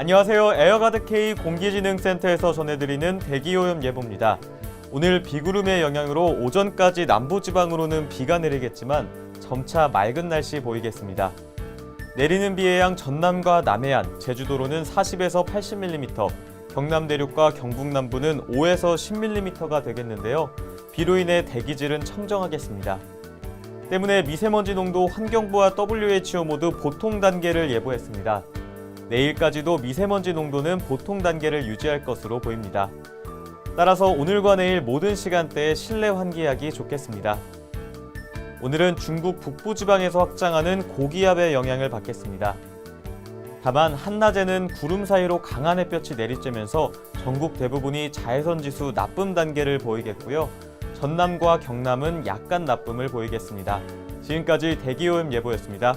안녕하세요. 에어가드 K 공기지능센터에서 전해드리는 대기오염 예보입니다. 오늘 비구름의 영향으로 오전까지 남부지방으로는 비가 내리겠지만 점차 맑은 날씨 보이겠습니다. 내리는 비의 양 전남과 남해안, 제주도로는 40에서 80mm, 경남 내륙과 경북 남부는 5에서 10mm가 되겠는데요. 비로 인해 대기질은 청정하겠습니다. 때문에 미세먼지 농도 환경부와 WHO 모두 보통 단계를 예보했습니다. 내일까지도 미세먼지 농도는 보통 단계를 유지할 것으로 보입니다. 따라서 오늘과 내일 모든 시간대에 실내 환기하기 좋겠습니다. 오늘은 중국 북부 지방에서 확장하는 고기압의 영향을 받겠습니다. 다만 한낮에는 구름 사이로 강한 햇볕이 내리쬐면서 전국 대부분이 자외선 지수 나쁨 단계를 보이겠고요. 전남과 경남은 약간 나쁨을 보이겠습니다. 지금까지 대기오염 예보였습니다.